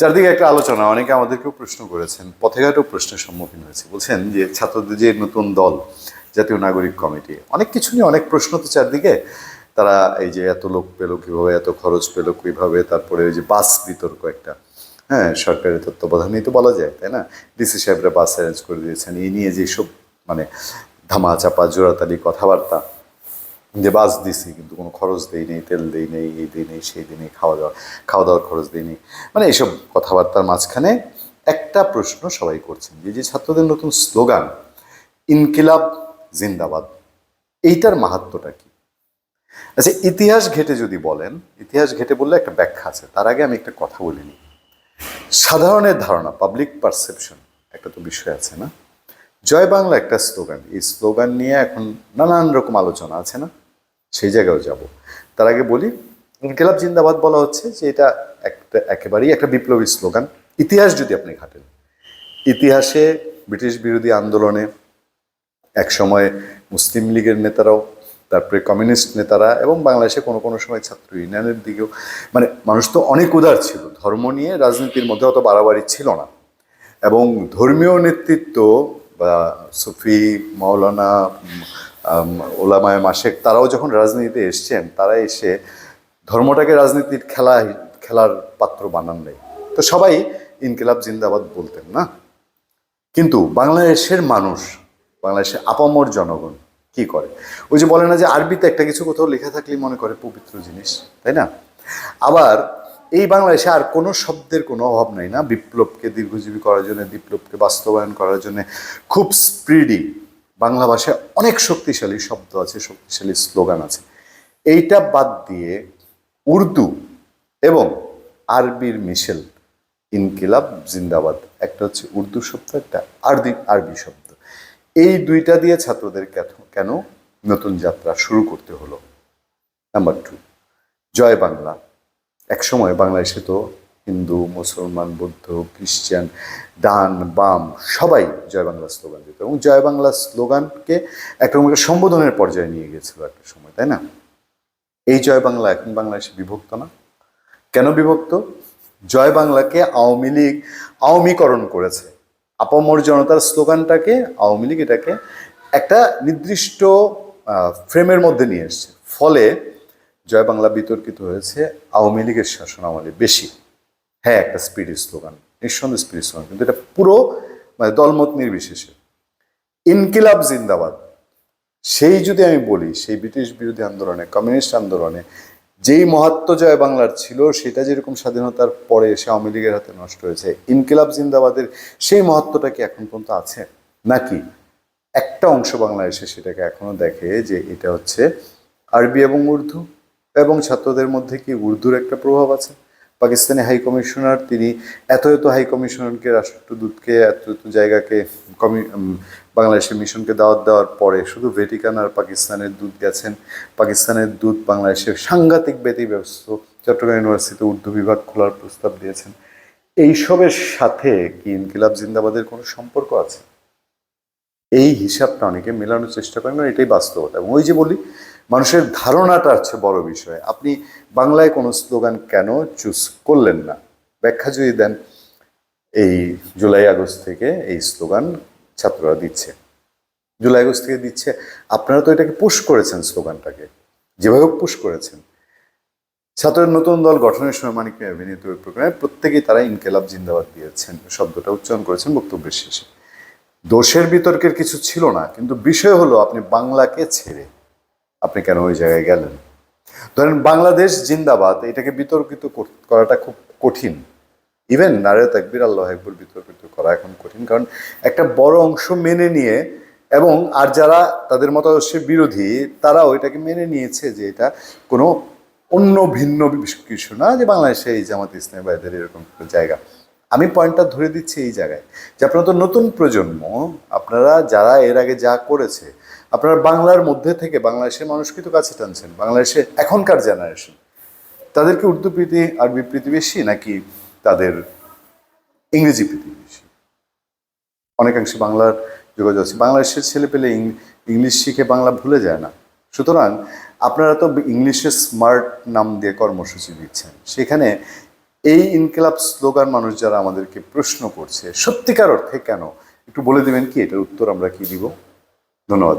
চারদিকে একটা আলোচনা। অনেকে আমাদেরকেও প্রশ্ন করেছেন, পথেঘাটেও প্রশ্নের সম্মুখীন হয়েছে। বলছেন যে ছাত্রদের যে নতুন দল, জাতীয় নাগরিক কমিটি, অনেক কিছু নিয়ে অনেক প্রশ্ন তো চারদিকে। তারা এই যে এত লোক পেল কীভাবে, এত খরচ পেল কীভাবে, তারপরে ওই যে বাস বিতর্ক একটা। হ্যাঁ সরকারের তত্ত্বাবধানেই তো বলা যায়, তাই না? ডিসি সাহেবরা বাস অ্যারেঞ্জ করে দিয়েছেন। এই নিয়ে যেসব মানে ধামা চাপা জোড়াতালি কথাবার্তা যে বাস দিছি, কিন্তু কোনো খরচ দেই নেই, তেল দেই নেই, এই দিই নেই, সেই দিই নেই, খাওয়া দাওয়া খাওয়া দাওয়ার খরচ দিই নেই। মানে এইসব কথাবার্তার মাঝখানে একটা প্রশ্ন সবাই করছেন, যে যে ছাত্রদের নতুন স্লোগান, ইনকিলাব জিন্দাবাদ, এইটার মাহাত্মটা কি? আচ্ছা ইতিহাস ঘেটে যদি বলেন, ইতিহাস ঘেটে বললে একটা ব্যাখ্যা আছে, তার আগে আমি একটা কথা বলে নিই। সাধারণের ধারণা পাবলিক পারসেপশন একটা তো বিষয় আছে না? জয় বাংলা একটা স্লোগান, এই স্লোগান নিয়ে এখন নানান রকম আলোচনা আছে না? সেই জায়গায় যাব। তার আগে বলি, ইনকিলাব জিন্দাবাদ বলা হচ্ছে যে এটা একটা একেবারেই একটা বিপ্লবী স্লোগান। ইতিহাস যদি আপনি ঘাটেন, ইতিহাসে ব্রিটিশ বিরোধী আন্দোলনে একসময় মুসলিম লীগের নেতারাও, তারপরে কমিউনিস্ট নেতারা এবং বাংলাদেশে কোনো কোনো সময় ছাত্র ইউনিয়নের দিকেও মানে মানুষ তো অনেক উদার ছিল। ধর্ম নিয়ে রাজনীতির মধ্যে অত বাড়াবাড়ি ছিল না। এবং ধর্মীয় নেতৃত্ব বা সুফি, মাওলানা ওলামায় মাসেক তারাও যখন রাজনীতিতে এসছেন, তারা এসে ধর্মটাকে রাজনীতির খেলা, খেলার পাত্র বানান নেই। তো সবাই ইনকিলাব জিন্দাবাদ বলতেন, না? কিন্তু বাংলাদেশের মানুষ, বাংলাদেশের আপামর জনগণ কি করে? ওই যে বলে না যে আরবিতে একটা কিছু কোথাও লেখা থাকলেই মনে করে পবিত্র জিনিস, তাই না? আবার এই বাংলাদেশে আর কোনো শব্দের কোনো অভাব নাই, না? বিপ্লবকে দীর্ঘজীবী করার জন্য, বিপ্লবকে বাস্তবায়ন করার জন্য খুব স্পিডি বাংলা ভাষায় অনেক শক্তিশালী শব্দ আছে, শক্তিশালী স্লোগান আছে। এইটা বাদ দিয়ে উর্দু এবং আরবির মিশেল, ইনকিলাব, জিন্দাবাদ, একটা হচ্ছে উর্দু শব্দ, একটা আরবি আরবি শব্দ। এই দুইটা দিয়ে ছাত্রদের কেন- নতুন যাত্রা শুরু করতে হলো? নাম্বার টু জয় বাংলা। একসময় বাংলাদেশে তো হিন্দু, মুসলমান, বৌদ্ধ খ্রিস্টান ডান, বাম, সবাই জয় বাংলা স্লোগান দিত এবং জয় বাংলা স্লোগানকে একটা রকমের সম্বোধনের পর্যায়ে নিয়ে গেছিল একটা সময়, তাই না? এই জয় বাংলা এখন বাংলাদেশে বিভক্ত না। কেন বিভক্ত? জয় বাংলাকে আওয়ামী লীগ আওয়ামীকরণ করেছে। আপামর জনতার স্লোগানটাকে আওয়ামী লীগ এটাকে একটা নির্দিষ্ট ফ্রেমের মধ্যে নিয়ে এসছে। ফলে জয় বাংলা বিতর্কিত হয়েছে আওয়ামী লীগের শাসন আমলে বেশি। হ্যাঁ একটা স্পিডি স্লোগান নিঃসন্দেহ স্পিডি স্লোগান কিন্তু এটা পুরো মানে দলমত নির্বিশেষে। ইনকিলাব জিন্দাবাদ। সেই যদি আমি বলি, সেই ব্রিটিশ বিরোধী আন্দোলনে, কমিউনিস্ট আন্দোলনে, যেই মহাত্ম জয় বাংলার ছিল, সেটা যেরকম স্বাধীনতার পরে এসে আওয়ামী লীগের হাতে নষ্ট হয়েছে, ইনকিলাব জিন্দাবাদের সেই মহত্বটা কি এখন পর্যন্ত আছে? নাকি একটা অংশ বাংলাদেশে সেটাকে এখনও দেখে যে এটা হচ্ছে আরবি এবং উর্দু, এবং ছাত্রদের মধ্যে কি উর্দুর একটা প্রভাব আছে? পাকিস্তানি হাই কমিশনার, তিনি এত এত হাই কমিশনারকে রাষ্ট্রদূতকে এত এত জায়গাকে, কমি বাংলাদেশের মিশনকে দাওয়াত দেওয়ার পরে শুধু ভেটিকান আর পাকিস্তানের দূত গেছেন। পাকিস্তানের দূত বাংলাদেশের সাংঘাতিক ব্যতিব্যস্ত চট্টগ্রাম ইউনিভার্সিটিতে উর্দু বিভাগ খোলার প্রস্তাব দিয়েছেন। এইসবের সাথে কি ইনকিলাব জিন্দাবাদের কোনো সম্পর্ক আছে? এই হিসাবটা অনেকে মেলানোর চেষ্টা করেন এটাই বাস্তবতা। এবং ওই যে বলি মানুষের ধারণাটা হচ্ছে বড় বিষয়। আপনি বাংলায় কোনো স্লোগান কেন চুজ করলেন না? ব্যাখ্যা যদি দেন, এই জুলাই আগস্ট থেকে এই স্লোগান ছাত্ররা দিচ্ছে। জুলাই আগস্ট থেকে দিচ্ছে। আপনারা তো এটাকে পুশ করেছেন স্লোগানটাকে। যেভাবে পুশ করেছেন। ছাত্রের নতুন দল গঠনের সময় মানিক অভিনীত ওই প্রোগ্রামে প্রত্যেকেই তারা ইনকেলাব জিন্দাবাদ দিয়েছেন। শব্দটা উচ্চারণ করেছেন বক্তব্যের শেষে। দোষের বিতর্কের কিছু ছিল না, কিন্তু বিষয় হলো আপনি বাংলাকে ছেড়ে আপনি কেন ওই জায়গায় গেলেন? ধরেন বাংলাদেশ জিন্দাবাদ, এটাকে বিতর্কিত করাটা খুব কঠিন। ইভেন নারে তাকবির, আল্লাহ একবার বিতর্কিত করা এখন কঠিন। কারণ একটা বড় অংশ মেনে নিয়ে এবং আর যারা তাদের মতাদর্শের বিরোধী তারা ওইটাকে মেনে নিয়েছে যে এটা কোনো অন্য ভিন্ন কিছু না যে বাংলাদেশে এই জামাত ইসলামী বা এরকম জায়গা। আমি পয়েন্টটা ধরে দিচ্ছি এই জায়গায় যে আপনারা তো নতুন প্রজন্ম, আপনারা যারা এর আগে যা করেছে আপনার বাংলার মধ্যে থেকে বাংলাদেশের মানুষকে তো কাছে টানছেন বাংলাদেশে এখনকার জেনারেশন তাদেরকে উর্দু প্রীতি, আরবি প্রীতি বেশি নাকি তাদের ইংরেজি প্রীতি বেশি? অনেকাংশে বাংলার যোগাযোগ আছে। বাংলাদেশের ছেলে পেলে ইংলিশ শিখে বাংলা ভুলে যায় না। সুতরাং আপনারা তো ইংলিশে স্মার্ট নাম দিয়ে কর্মসূচি দিচ্ছেন। সেখানে এই ইনকিলাব স্লোগান মানুষ যারা আমাদেরকে প্রশ্ন করছে, সত্যিকার অর্থে কেন? একটু বলে দেবেন কি? এটার উত্তর আমরা কি দিব? ধন্যবাদ।